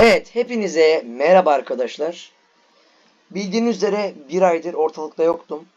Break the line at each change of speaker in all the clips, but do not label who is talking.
Evet, hepinize merhaba arkadaşlar. Bildiğiniz üzere bir aydır ortalıkta yoktum.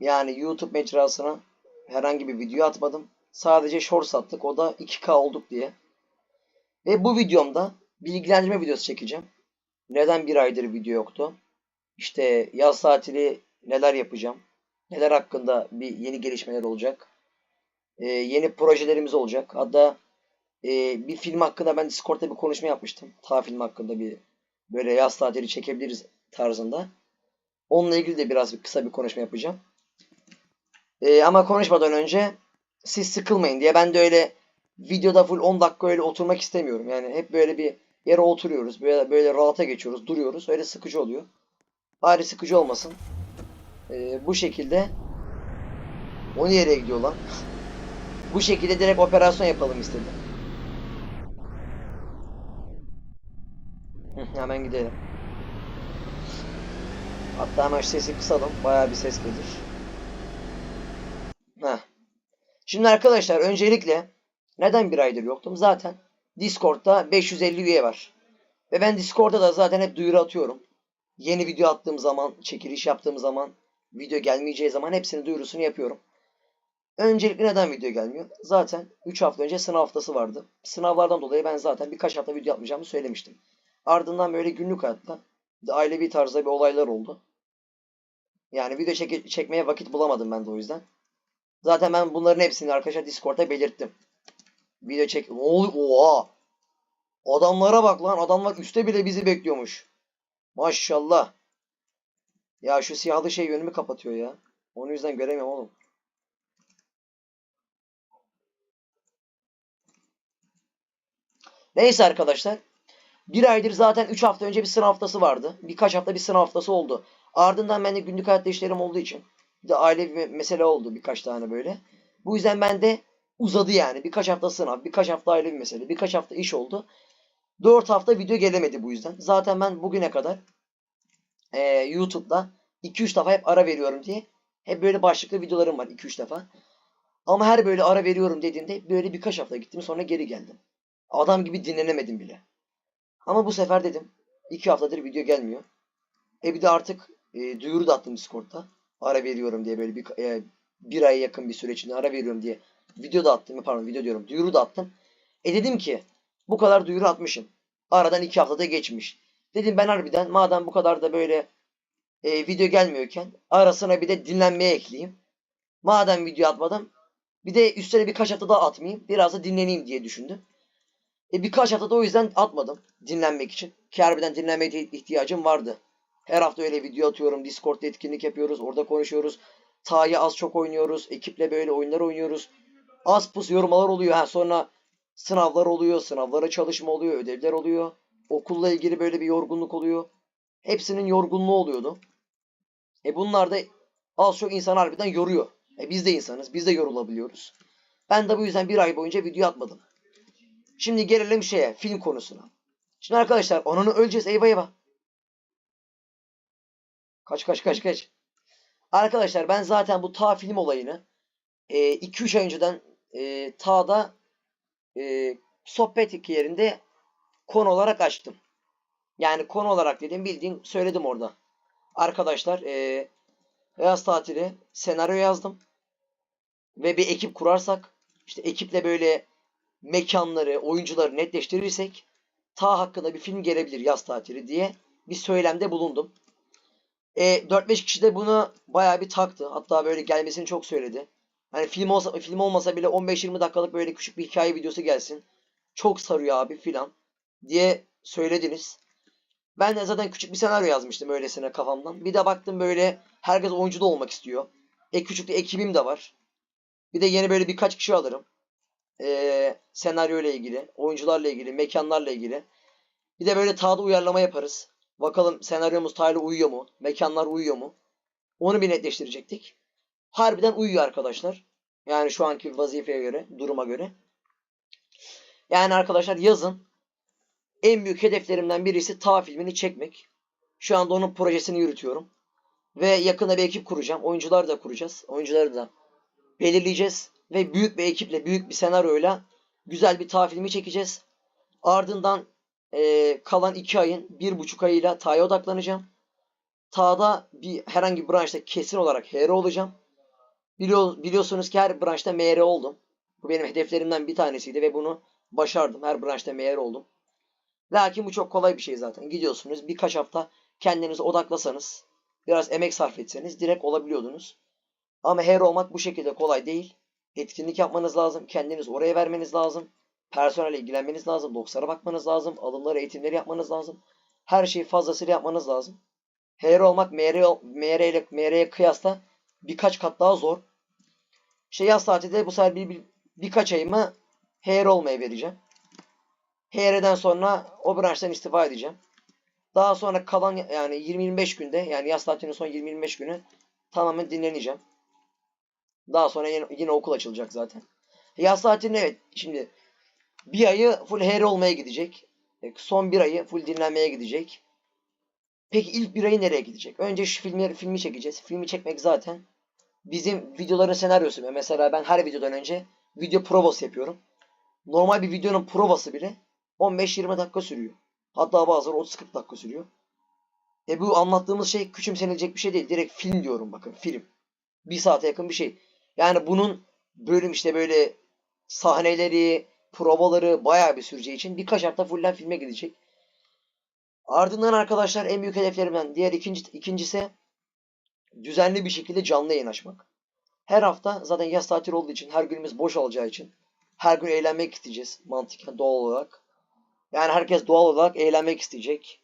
Yani YouTube mecrasına herhangi bir video atmadım. Sadece shorts attık, o da 2K olduk diye. Ve bu videomda bilgilendirme videosu çekeceğim. Neden bir aydır video yoktu? İşte yaz tatili neler yapacağım? Neler hakkında bir yeni gelişmeler olacak? Ee, yeni projelerimiz olacak. Hatta ee, bir film hakkında ben Discord'da bir konuşma yapmıştım. Ta film hakkında bir böyle yaz tatili çekebiliriz tarzında. Onunla ilgili de biraz bir kısa bir konuşma yapacağım. Ee, ama konuşmadan önce siz sıkılmayın diye ben de öyle videoda full 10 dakika öyle oturmak istemiyorum. Yani hep böyle bir yere oturuyoruz. Böyle, böyle rahata geçiyoruz, duruyoruz. Öyle sıkıcı oluyor. Bari sıkıcı olmasın. Ee, bu şekilde o nereye gidiyor lan? bu şekilde direkt operasyon yapalım istedim. Hemen gidelim. Hatta hemen sesi kısalım. Bayağı bir ses gelir. Heh. Şimdi arkadaşlar öncelikle neden bir aydır yoktum? Zaten Discord'da 550 üye var. Ve ben Discord'da da zaten hep duyuru atıyorum. Yeni video attığım zaman, çekiliş yaptığım zaman, video gelmeyeceği zaman hepsini duyurusunu yapıyorum. Öncelikle neden video gelmiyor? Zaten 3 hafta önce sınav haftası vardı. Sınavlardan dolayı ben zaten birkaç hafta video yapmayacağımı söylemiştim. Ardından böyle günlük hayatta ailevi tarzda bir olaylar oldu. Yani video çeke- çekmeye vakit bulamadım ben de o yüzden. Zaten ben bunların hepsini arkadaşlar Discord'da belirttim. Video çek... Ne oluyor? Oha! Adamlara bak lan. Adamlar üstte bile bizi bekliyormuş. Maşallah. Ya şu siyahlı şey yönümü kapatıyor ya. Onun yüzden göremiyorum oğlum. Neyse arkadaşlar. Bir aydır zaten 3 hafta önce bir sınav haftası vardı. Birkaç hafta bir sınav haftası oldu. Ardından ben de günlük hayatta işlerim olduğu için. Bir de ailevi bir mesele oldu birkaç tane böyle. Bu yüzden ben de uzadı yani. Birkaç hafta sınav, birkaç hafta ailevi mesele, birkaç hafta iş oldu. 4 hafta video gelemedi bu yüzden. Zaten ben bugüne kadar eee, YouTube'da 2-3 defa hep ara veriyorum diye hep böyle başlıklı videolarım var 2-3 defa. Ama her böyle ara veriyorum dediğimde böyle birkaç hafta gittim sonra geri geldim. Adam gibi dinlenemedim bile. Ama bu sefer dedim. iki haftadır video gelmiyor. E bir de artık e, duyuru da attım Discord'da. Ara veriyorum diye böyle bir, e, bir aya yakın bir süre içinde ara veriyorum diye video da attım. Pardon video diyorum. Duyuru da attım. E dedim ki bu kadar duyuru atmışım. Aradan iki haftada geçmiş. Dedim ben harbiden madem bu kadar da böyle e, video gelmiyorken arasına bir de dinlenmeye ekleyeyim. Madem video atmadım bir de üstüne birkaç hafta daha atmayayım. Biraz da dinleneyim diye düşündüm. E birkaç hafta da o yüzden atmadım dinlenmek için. Ki harbiden dinlenmeye ihtiyacım vardı. Her hafta öyle video atıyorum. Discord'da etkinlik yapıyoruz. Orada konuşuyoruz. Ta'yı az çok oynuyoruz. Ekiple böyle oyunlar oynuyoruz. Az pus yorumlar oluyor. Ha, sonra sınavlar oluyor. Sınavlara çalışma oluyor. Ödevler oluyor. Okulla ilgili böyle bir yorgunluk oluyor. Hepsinin yorgunluğu oluyordu. E bunlar da az çok insan harbiden yoruyor. E biz de insanız. Biz de yorulabiliyoruz. Ben de bu yüzden bir ay boyunca video atmadım. Şimdi gelelim şeye, film konusuna. Şimdi arkadaşlar onunu öleceğiz eyvah eyvah. Kaç kaç kaç kaç. Arkadaşlar ben zaten bu ta film olayını 2-3 ay önceden e, Ta'da e, sohbet yerinde konu olarak açtım. Yani konu olarak dedim bildiğin söyledim orada. Arkadaşlar e, yaz tatili senaryo yazdım. Ve bir ekip kurarsak işte ekiple böyle mekanları, oyuncuları netleştirirsek ta hakkında bir film gelebilir yaz tatili diye bir söylemde bulundum. E, 4-5 kişi de bunu bayağı bir taktı. Hatta böyle gelmesini çok söyledi. Hani film olsa film olmasa bile 15-20 dakikalık böyle küçük bir hikaye videosu gelsin. Çok sarıyor abi filan diye söylediniz. Ben de zaten küçük bir senaryo yazmıştım öylesine kafamdan. Bir de baktım böyle herkes oyuncu da olmak istiyor. E küçük bir ekibim de var. Bir de yeni böyle birkaç kişi alırım e, senaryo ile ilgili, oyuncularla ilgili, mekanlarla ilgili. Bir de böyle tağda uyarlama yaparız. Bakalım senaryomuz tağla uyuyor mu? Mekanlar uyuyor mu? Onu bir netleştirecektik. Harbiden uyuyor arkadaşlar. Yani şu anki vazifeye göre, duruma göre. Yani arkadaşlar yazın en büyük hedeflerimden birisi Ta filmini çekmek. Şu anda onun projesini yürütüyorum. Ve yakında bir ekip kuracağım. Oyuncular da kuracağız. Oyuncuları da belirleyeceğiz ve büyük bir ekiple, büyük bir senaryoyla güzel bir ta filmi çekeceğiz. Ardından Ee, kalan 2 ayın 1,5 ayıyla TA'ya odaklanacağım. TA'da bir herhangi bir branşta kesin olarak HR olacağım. Biliyor, biliyorsunuz ki her branşta MR oldum. Bu benim hedeflerimden bir tanesiydi ve bunu başardım. Her branşta MR oldum. Lakin bu çok kolay bir şey zaten. Gidiyorsunuz birkaç hafta kendinize odaklasanız, biraz emek sarf etseniz direkt olabiliyordunuz. Ama HR olmak bu şekilde kolay değil. Etkinlik yapmanız lazım. Kendiniz oraya vermeniz lazım. Personelle ilgilenmeniz lazım. Dokslara bakmanız lazım. Alımları, eğitimleri yapmanız lazım. Her şeyi fazlasıyla yapmanız lazım. HR olmak MR, MR ile kıyasla birkaç kat daha zor. İşte yaz tatilde bu sefer bir, bir- birkaç ayımı HR olmaya vereceğim. HR'den sonra o branştan istifa edeceğim. Daha sonra kalan yani 20-25 günde yani yaz tatilinin son 20-25 günü tamamen dinleneceğim. Daha sonra yine, yine okul açılacak zaten. Yaz tatilinde evet şimdi bir ayı full HR olmaya gidecek. E, Son bir ayı full dinlenmeye gidecek. Peki ilk bir ayı nereye gidecek? Önce şu filmi, filmi çekeceğiz. Filmi çekmek zaten bizim videoların senaryosu. Mesela ben her videodan önce video provası yapıyorum. Normal bir videonun provası bile 15-20 dakika sürüyor. Hatta bazıları 30-40 dakika sürüyor. E bu anlattığımız şey küçümsenilecek bir şey değil. Direkt film diyorum bakın film. Bir saate yakın bir şey. Yani bunun bölüm işte böyle sahneleri, provaları bayağı bir süreceği için birkaç hafta fullen filme gidecek. Ardından arkadaşlar en büyük hedeflerimden diğer ikinci, ikincisi düzenli bir şekilde canlı yayın açmak. Her hafta zaten yaz tatili olduğu için her günümüz boş olacağı için her gün eğlenmek isteyeceğiz mantıken doğal olarak. Yani herkes doğal olarak eğlenmek isteyecek.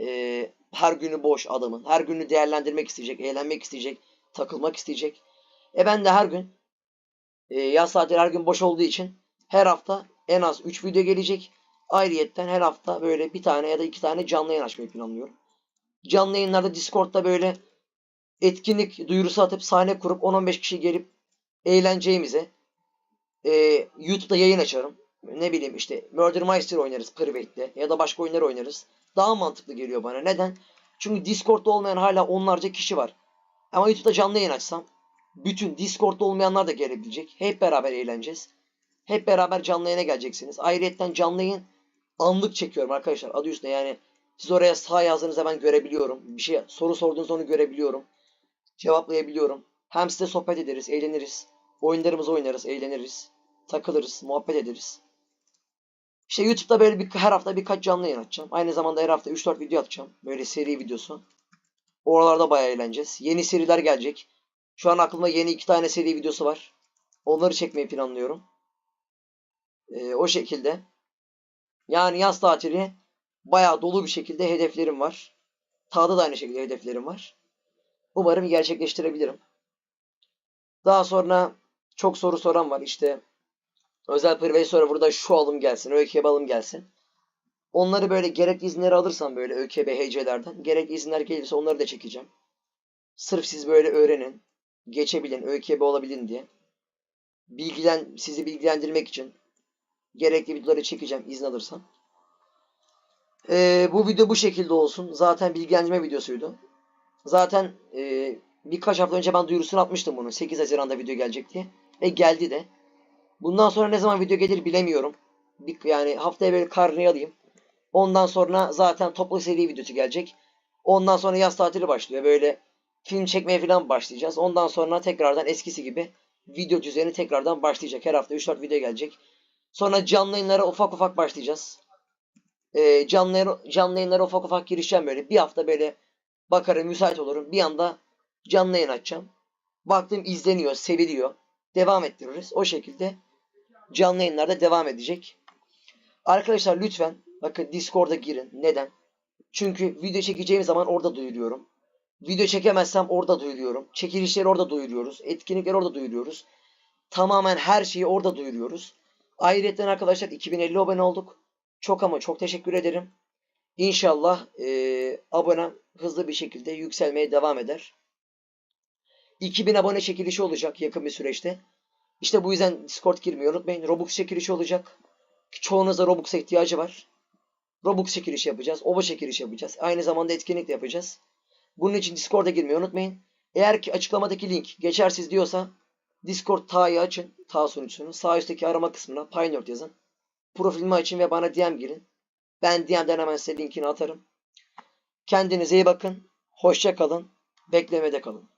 Ee, her günü boş adamın. Her günü değerlendirmek isteyecek, eğlenmek isteyecek, takılmak isteyecek. E ben de her gün e, yaz tatili her gün boş olduğu için her hafta en az 3 video gelecek. Ayrıyetten her hafta böyle bir tane ya da iki tane canlı yayın açmayı planlıyorum. Canlı yayınlarda Discord'da böyle etkinlik duyurusu atıp sahne kurup 10-15 kişi gelip eğleneceğimize e, YouTube'da yayın açarım. Ne bileyim işte Murder Meister oynarız Private'de ya da başka oyunlar oynarız. Daha mantıklı geliyor bana. Neden? Çünkü Discord'da olmayan hala onlarca kişi var. Ama YouTube'da canlı yayın açsam bütün Discord'da olmayanlar da gelebilecek. Hep beraber eğleneceğiz. Hep beraber canlı yayına geleceksiniz. Ayrıyetten canlı yayın anlık çekiyorum arkadaşlar. Adı üstünde yani siz oraya sağ yazdığınızda ben görebiliyorum. Bir şey soru sorduğunuz onu görebiliyorum. Cevaplayabiliyorum. Hem size sohbet ederiz, eğleniriz. Oyunlarımızı oynarız, eğleniriz. Takılırız, muhabbet ederiz. İşte YouTube'da böyle bir, her hafta birkaç canlı yayın açacağım. Aynı zamanda her hafta 3-4 video atacağım. Böyle seri videosu. Oralarda bayağı eğleneceğiz. Yeni seriler gelecek. Şu an aklımda yeni iki tane seri videosu var. Onları çekmeyi planlıyorum. Ee, o şekilde. Yani yaz tatili bayağı dolu bir şekilde hedeflerim var. Tağda da aynı şekilde hedeflerim var. Umarım gerçekleştirebilirim. Daha sonra çok soru soran var. İşte özel private server'da şu alım gelsin, ÖKB alım gelsin. Onları böyle gerek izinleri alırsam böyle ÖKB HC'lerden gerek izinler gelirse onları da çekeceğim. Sırf siz böyle öğrenin, geçebilin, ÖKB olabilin diye. Bilgilen, sizi bilgilendirmek için gerekli videoları çekeceğim izin alırsam. Ee, bu video bu şekilde olsun. Zaten bilgilendirme videosuydu. Zaten e, birkaç hafta önce ben duyurusunu atmıştım bunu. 8 Haziran'da video gelecek diye. Ve geldi de. Bundan sonra ne zaman video gelir bilemiyorum. Bir, yani haftaya böyle karneyi alayım. Ondan sonra zaten toplu seri videosu gelecek. Ondan sonra yaz tatili başlıyor. Böyle film çekmeye falan başlayacağız. Ondan sonra tekrardan eskisi gibi video düzeni tekrardan başlayacak. Her hafta 3-4 video gelecek. Sonra canlı yayınlara ufak ufak başlayacağız. Ee, canlı, canlı yayınlara ufak ufak girişeceğim böyle. Bir hafta böyle bakarım müsait olurum. Bir anda canlı yayın açacağım. Baktım izleniyor, seviliyor. Devam ettiririz. O şekilde canlı yayınlarda devam edecek. Arkadaşlar lütfen bakın Discord'a girin. Neden? Çünkü video çekeceğim zaman orada duyuruyorum. Video çekemezsem orada duyuruyorum. Çekilişleri orada duyuruyoruz. Etkinlikleri orada duyuruyoruz. Tamamen her şeyi orada duyuruyoruz. Ayrıca arkadaşlar 2050 abone olduk. Çok ama çok teşekkür ederim. İnşallah eee abone hızlı bir şekilde yükselmeye devam eder. 2000 abone çekilişi olacak yakın bir süreçte. İşte bu yüzden Discord girmeyi unutmayın. Robux çekilişi olacak. Çoğunuzda Robux ihtiyacı var. Robux çekilişi yapacağız. Oba çekilişi yapacağız. Aynı zamanda etkinlik de yapacağız. Bunun için Discord'a girmeyi unutmayın. Eğer ki açıklamadaki link geçersiz diyorsa Discord ta'yı açın. Ta sunucusunu. Sağ üstteki arama kısmına Pioneer yazın. Profilimi açın ve bana DM girin. Ben DM'den hemen size linkini atarım. Kendinize iyi bakın. Hoşça kalın. Beklemede kalın.